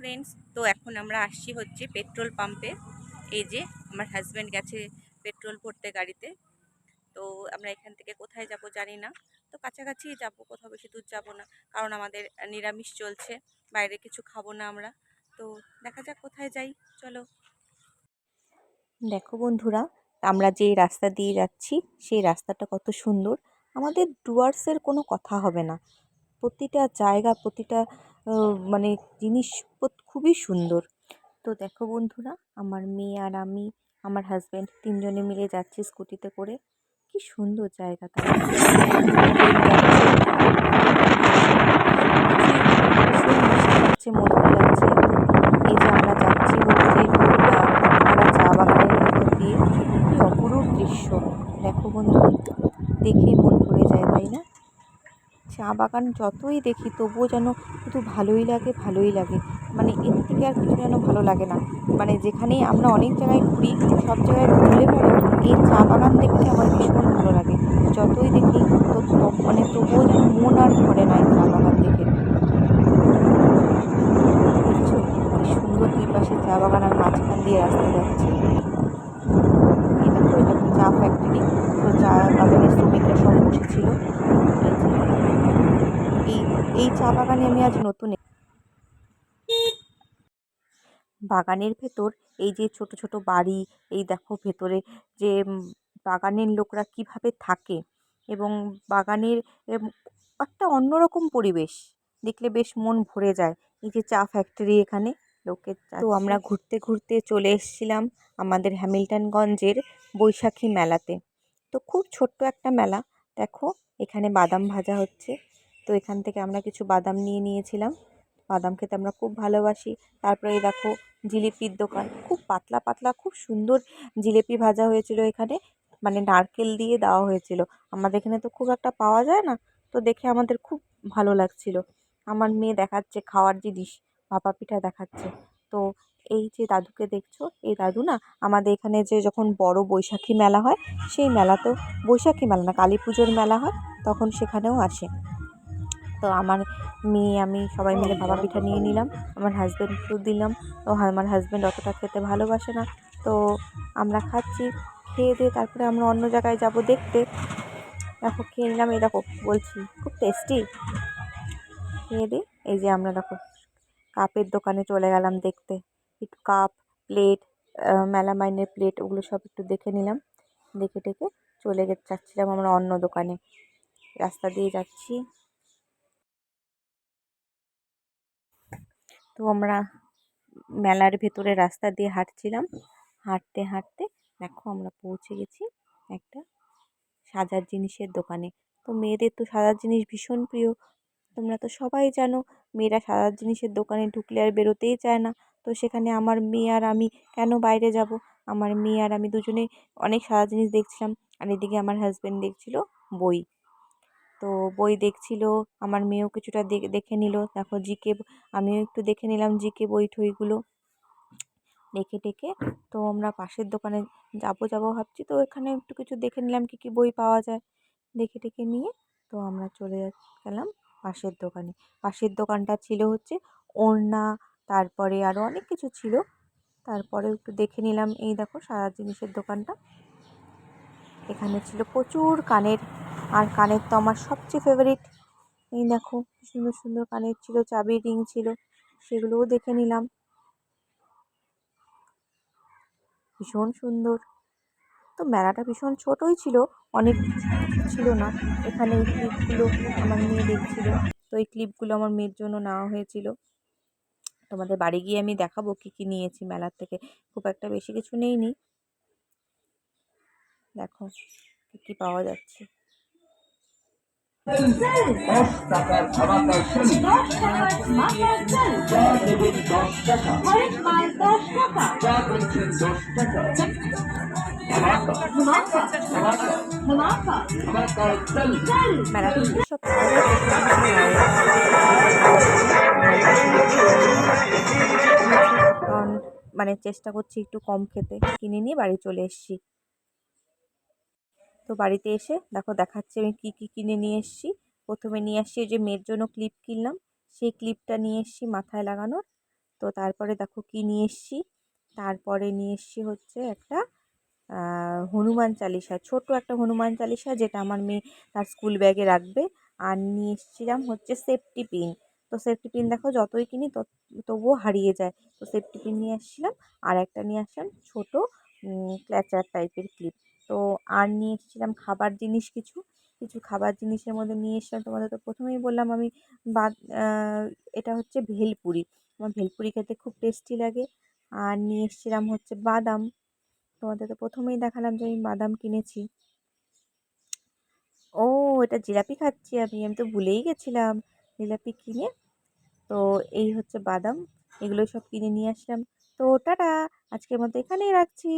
Friends তো এখন আমরা আসছি হচ্ছে পেট্রোল পাম্পে এই যে আমার হাজব্যান্ড গেছে পেট্রোল ভরতে গাড়িতে। তো আমরা এখান থেকে কোথায় যাব জানি না। তো কাছাকাছি যাব, কোথাও বেশি দূর যাব না, কারণ আমাদের নিরামিষ চলছে, বাইরে কিছু খাব না আমরা। তো দেখা যাক কোথায় যাই, চলো। দেখো বন্ধুরা, আমরা যে রাস্তা দিয়ে যাচ্ছি, সেই রাস্তাটা কত সুন্দর। আমাদের ডুয়ার্সের কোনো কথা হবে না। প্রতিটা জায়গা, প্রতিটা মানে জিনিস খুবই সুন্দর তো দেখো বন্ধুরা আমার মেয়ে আর আমি আমার হাজব্যান্ড তিনজনে মিলে যাচ্ছি স্কুটিতে করে কি সুন্দর জায়গাটা যাচ্ছে মধুর লাগছে এই যে আমরা যাচ্ছি হচ্ছে আহ, আমরা চা বাগানের ভেতর দিয়ে কি অপরূপ দৃশ্য দেখো বন্ধু দেখে মন ভরে যায় তাই না চা বাগান যতই দেখি তবুও যেন শুধু ভালোই লাগে ভালোই লাগে। মানে এর থেকে আর কিছু যেন ভালো লাগে না। মানে যেখানেই আমরা অনেক জায়গায় ঘুরি, সব জায়গায় ঘুরলে পরে এই চা বাগান দেখতে আমার ভীষণ ভালো লাগে। যতই দেখি তো তো- মানে তবুও যেন মন আর ভরে না এই চা বাগান দেখে। সুন্দর দুই পাশে চা বাগান আর মাঝখান দিয়ে রাস্তা যাচ্ছে। এই দেখো এটা চা ফ্যাক্টরি তো চা বাগানের শ্রমিকরা সব বসেছিল। এই এই চা বাগানে আমি আজ নতুন বাগানের ভেতর এই যে ছোট ছোট বাড়ি এই দেখো ভেতরে যে বাগানের লোকরা কীভাবে থাকে এবং বাগানের একটা অন্যরকম পরিবেশ। দেখলে বেশ মন ভরে যায় এই যে চা ফ্যাক্টরি এখানে লোকের তো আমরা ঘুরতে ঘুরতে চলে এসেছিলাম আমাদের হ্যামিল্টনগঞ্জের বৈশাখী মেলাতে। তো খুব ছোট্ট একটা মেলা দেখো এখানে বাদাম ভাজা হচ্ছে। তো এখান থেকে আমরা কিছু বাদাম নিয়ে নিয়েছিলাম। বাদাম খেতে আমরা খুব ভালোবাসি। তারপরে এই দেখো জিলিপির দোকান। খুব পাতলা পাতলা, খুব সুন্দর জিলিপি ভাজা হয়েছিল এখানে। মানে নারকেল দিয়ে দেওয়া হয়েছিল। আমাদের এখানে তো খুব একটা পাওয়া যায় না। তো দেখে আমাদের খুব ভালো লাগছিল। আমার মেয়ে দেখাচ্ছে, খাওয়ার জিনিস ভাপা পিঠা দেখাচ্ছে। তো এই যে দাদুকে দেখছ, এই দাদু না আমাদের এখানে যে যখন বড় বৈশাখী মেলা হয়, সেই মেলাতেও, বৈশাখী মেলা না, কালী পুজোর মেলা হয়, তখন সেখানেও আসে। তো আমার মেয়ে, আমি সবাই মিলে ভাপা পিঠা নিয়ে নিলাম। আমার হাজব্যান্ডকেও দিলাম। তো আমার হাজব্যান্ড অতটা খেতে ভালোবাসে না। তো আমরা খাচ্ছি, খেয়ে দিয়ে তারপরে আমরা অন্য জায়গায় যাব দেখতে। দেখো, খেয়ে নিলাম। এই দেখো, বলছি, খুব টেস্টি খেয়ে দিই এই যে আমরা দেখো, কাপের দোকানে চলে গেলাম দেখতে। একটু কাপ প্লেট মেলামাইনের প্লেট ওগুলো সব একটু দেখে নিলাম। দেখে টেকে চলে যাচ্ছিলাম আমরা অন্য দোকানে। রাস্তা দিয়ে যাচ্ছি। তো আমরা মেলার ভেতরে রাস্তা দিয়ে হাঁটছিলাম। হাঁটতে হাঁটতে দেখো আমরা পৌঁছে গেছি একটা সাজার জিনিসের দোকানে। তো মেয়েদের তো সাজার জিনিস ভীষণ প্রিয়। তোমরা তো সবাই জানো, মেয়েরা সাজার জিনিসের দোকানে ঢুকলে আর বেরোতেই চায় না। তো সেখানে আমার মেয়ে আর আমি কেন বাইরে যাব? আমার মেয়ে আর আমি দুজনে অনেক সাজার জিনিস দেখছিলাম। আর এদিকে আমার হাজব্যান্ড দেখছিল বই। তো বই দেখছিল, আমার মেয়েও কিছুটা দেখে নিল। দেখো জিকে আমিও একটু দেখে নিলাম জিকে বই ঠইগুলো। দেখে টেকে তো আমরা পাশের দোকানে যাব যাব ভাবছি, তো এখানে একটু কিছু দেখে নিলাম কী কী বই পাওয়া যায়। দেখে টেকে নিয়ে তো আমরা চলে গেলাম পাশের দোকানে। পাশের দোকানটা ছিল হচ্ছে ওড়না, তারপরে আরও অনেক কিছু ছিল। তারপরে একটু দেখে নিলাম, এই দেখো সারা জিনিসের দোকানটা। এখানে ছিল প্রচুর কানের আর কানের তো আমার সবচেয়ে ফেভারিট এই দেখো সুন্দর সুন্দর কানের ছিল, চাবির রিং ছিল, সেগুলোও দেখে নিলাম। ভীষণ সুন্দর। তো মেলাটা ভীষণ ছোটোই ছিল, অনেক ছিল না। এখানে এই ক্লিপগুলো আমার মেয়ে দেখছিল। তো এই ক্লিপগুলো আমার মেয়ের জন্য নেওয়া হয়েছিল। তোমাদের বাড়ি গিয়ে আমি দেখাবো কী কী নিয়েছি মেলার থেকে। খুব একটা বেশি কিছু নেইনি। দেখো, কী কী পাওয়া যাচ্ছে। দশ টাকার যা দেবেন দশ টাকা। যা বলছেন দশ টাকা। মানে চেষ্টা করছি একটু কম খেতে। কিনে নিয়ে বাড়ি চলে এসেছি। তো বাড়িতে এসে দেখো দেখাচ্ছি আমি কী কী কিনে নিয়ে এসেছি। প্রথমে নিয়ে আসছি যে মেয়ের জন্য ক্লিপ কিনলাম। সেই ক্লিপটা নিয়ে এসেছি মাথায় লাগানোর। তো তারপরে দেখো কী নিয়ে এসেছি। তারপরে নিয়ে এসেছি হচ্ছে একটা হনুমান চালিসা ছোট একটা হনুমান চালিসা যেটা আমার মেয়ে তার স্কুল ব্যাগে রাখবে। আর নিয়ে এসেছিলাম হচ্ছে সেফটি পিন। তো সেফটি পিন দেখো যতই কিনি তবুও হারিয়ে যায়। তো সেফটি পিন নিয়ে আসছিলাম আর একটা নিয়ে আসলাম ছোটো ক্ল্যাচার টাইপের ক্লিপ। তো আর নিয়ে এসেছিলাম খাবার জিনিস কিছু কিছু খাবার জিনিসের মধ্যে নিয়ে এসেছিলাম। তোমাদের তো প্রথমেই বললাম আমি বা এটা হচ্ছে ভেলপুরি। আমার ভেলপুরি খেতে খুব টেস্টি লাগে। আর নিয়ে এসেছিলাম হচ্ছে বাদাম। তোমাদের তো প্রথমেই দেখালাম যে আমি বাদাম কিনেছি। ও, এটা জিলাপি খাচ্ছি আমি আমি তো ভুলেই গেছিলাম জিলাপি কিনে। তো এই হচ্ছে বাদাম এগুলো সব কিনে নিয়ে আসলাম। তো টাটা, আজকের মতো এখানেই রাখছি।